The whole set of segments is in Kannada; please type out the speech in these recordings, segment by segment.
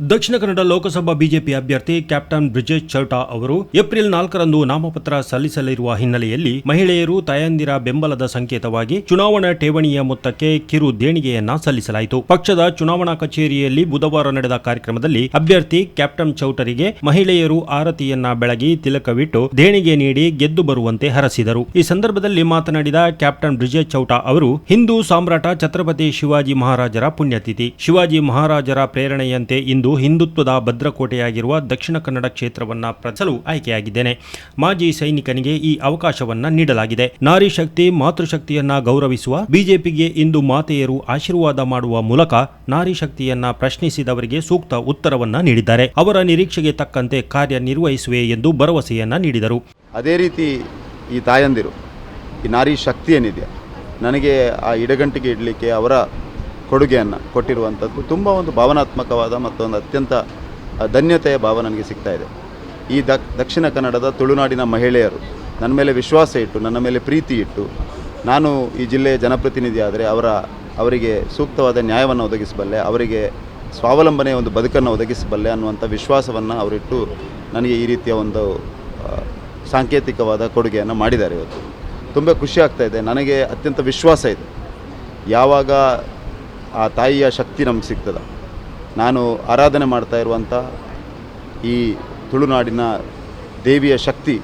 ದಕ್ಷಿಣ ಕನ್ನಡ ಲೋಕಸಭಾ ಬಿಜೆಪಿ ಅಭ್ಯರ್ಥಿ ಕ್ಯಾಪ್ಟನ್ ಬ್ರಿಜೇಶ್ ಚೌಟಾ ಅವರು ಏಪ್ರಿಲ್ ನಾಲ್ಕರಂದು ನಾಮಪತ್ರ ಸಲ್ಲಿಸಲಿರುವ ಹಿನ್ನೆಲೆಯಲ್ಲಿ ಮಹಿಳೆಯರು ತಾಯಂದಿರ ಬೆಂಬಲದ ಸಂಕೇತವಾಗಿ ಚುನಾವಣಾ ಠೇವಣಿಯ ಮೊತ್ತಕ್ಕೆ ಕಿರು ದೇಣಿಗೆಯನ್ನ ಸಲ್ಲಿಸಲಾಯಿತು. ಪಕ್ಷದ ಚುನಾವಣಾ ಕಚೇರಿಯಲ್ಲಿ ಬುಧವಾರ ನಡೆದ ಕಾರ್ಯಕ್ರಮದಲ್ಲಿ ಅಭ್ಯರ್ಥಿ ಕ್ಯಾಪ್ಟನ್ ಚೌಟರಿಗೆ ಮಹಿಳೆಯರು ಆರತಿಯನ್ನ ಬೆಳಗಿ ತಿಲಕವಿಟ್ಟು ದೇಣಿಗೆ ನೀಡಿ ಗೆದ್ದು ಬರುವಂತೆ ಹರಸಿದರು. ಈ ಸಂದರ್ಭದಲ್ಲಿ ಮಾತನಾಡಿದ ಕ್ಯಾಪ್ಟನ್ ಬ್ರಿಜೇಶ್ ಚೌಟಾ ಅವರು, ಹಿಂದೂ ಸಾಮ್ರಾಟ ಛತ್ರಪತಿ ಶಿವಾಜಿ ಮಹಾರಾಜರ ಪುಣ್ಯತಿಥಿ. ಶಿವಾಜಿ ಮಹಾರಾಜರ ಪ್ರೇರಣೆಯಂತೆ ಇಂದು ಹಿಂದುತ್ವದ ಭದ್ರಕೋಟೆಯಾಗಿರುವ ದಕ್ಷಿಣ ಕನ್ನಡ ಕ್ಷೇತ್ರವನ್ನು ಪ್ರಚಲು ಆಯ್ಕೆಯಾಗಿದ್ದೇನೆ. ಮಾಜಿ ಸೈನಿಕನಿಗೆ ಈ ಅವಕಾಶವನ್ನ ನೀಡಲಾಗಿದೆ. ನಾರಿ ಶಕ್ತಿ ಮಾತೃಶಕ್ತಿಯನ್ನ ಗೌರವಿಸುವ ಬಿಜೆಪಿಗೆ ಇಂದು ಮಾತೆಯರು ಆಶೀರ್ವಾದ ಮಾಡುವ ಮೂಲಕ ನಾರಿ ಶಕ್ತಿಯನ್ನ ಪ್ರಶ್ನಿಸಿದವರಿಗೆ ಸೂಕ್ತ ಉತ್ತರವನ್ನ ನೀಡಿದ್ದಾರೆ. ಅವರ ನಿರೀಕ್ಷೆಗೆ ತಕ್ಕಂತೆ ಕಾರ್ಯನಿರ್ವಹಿಸುವೆ ಎಂದು ಭರವಸೆಯನ್ನ ನೀಡಿದರು. ಅದೇ ರೀತಿ ಈ ತಾಯಂದಿರು, ಈ ನಾರಿ ಶಕ್ತಿ ಏನಿದೆ? ನನಗೆ ಆ ಇಡಗಂಟಿಗೆ ಇಡಲಿಕ್ಕೆ ಅವರ ಕೊಡುಗೆಯನ್ನು ಕೊಟ್ಟಿರುವಂಥದ್ದು ತುಂಬ ಒಂದು ಭಾವನಾತ್ಮಕವಾದ ಮತ್ತು ಒಂದು ಅತ್ಯಂತ ಧನ್ಯತೆಯ ಭಾವ ನನಗೆ ಸಿಗ್ತಾ ಇದೆ. ಈ ದಕ್, ದಕ್ಷಿಣ ಕನ್ನಡದ ತುಳುನಾಡಿನ ಮಹಿಳೆಯರು ನನ್ನ ಮೇಲೆ ವಿಶ್ವಾಸ ಇಟ್ಟು, ನನ್ನ ಮೇಲೆ ಪ್ರೀತಿ ಇಟ್ಟು, ನಾನು ಈ ಜಿಲ್ಲೆಯ ಜನಪ್ರತಿನಿಧಿ ಆದರೆ ಅವರ, ಅವರಿಗೆ ಸೂಕ್ತವಾದ ನ್ಯಾಯವನ್ನು ಒದಗಿಸಬಲ್ಲೆ, ಅವರಿಗೆ ಸ್ವಾವಲಂಬನೆಯ ಒಂದು ಬದುಕನ್ನು ಒದಗಿಸಬಲ್ಲೆ ಅನ್ನುವಂಥ ವಿಶ್ವಾಸವನ್ನು ಅವರಿಟ್ಟು ನನಗೆ ಈ ರೀತಿಯ ಒಂದು ಸಾಂಕೇತಿಕವಾದ ಕೊಡುಗೆಯನ್ನು ಮಾಡಿದ್ದಾರೆ ಇವತ್ತು. ತುಂಬ ಖುಷಿ ಆಗ್ತಾ ಇದೆ. ನನಗೆ ಅತ್ಯಂತ ವಿಶ್ವಾಸ ಇದೆ. ಯಾವಾಗ ಆ ತಾಯಿಯ ಶಕ್ತಿ ನಮ್ಗೆ ಸಿಗ್ತದೆ. ನಾನು ಆರಾಧನೆ ಮಾಡ್ತಾ ಇರುವಂಥ ಈ ತುಳುನಾಡಿನ ದೇವಿಯ ಶಕ್ತಿ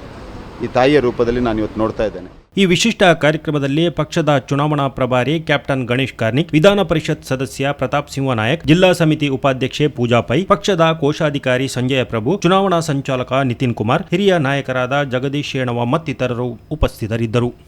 ಈ ತಾಯಿಯ ರೂಪದಲ್ಲಿ ನಾನು ಇವತ್ತು ನೋಡ್ತಾ ಇದ್ದೇನೆ. ಈ ವಿಶಿಷ್ಟ ಕಾರ್ಯಕ್ರಮದಲ್ಲಿ ಪಕ್ಷದ ಚುನಾವಣಾ ಪ್ರಭಾರಿ ಕ್ಯಾಪ್ಟನ್ ಗಣೇಶ್ ಕಾರ್ನಿಕ್, ವಿಧಾನ ಪರಿಷತ್ ಸದಸ್ಯ ಪ್ರತಾಪ್ ಸಿಂಹ ನಾಯಕ್, ಜಿಲ್ಲಾ ಸಮಿತಿ ಉಪಾಧ್ಯಕ್ಷೆ ಪೂಜಾ ಪೈ, ಪಕ್ಷದ ಕೋಶಾಧಿಕಾರಿ ಸಂಜಯ ಪ್ರಭು, ಚುನಾವಣಾ ಸಂಚಾಲಕ ನಿತಿನ್ ಕುಮಾರ್, ಹಿರಿಯ ನಾಯಕರಾದ ಜಗದೀಶ್ ಶೇಣವ ಮತ್ತಿತರರು ಉಪಸ್ಥಿತರಿದ್ದರು.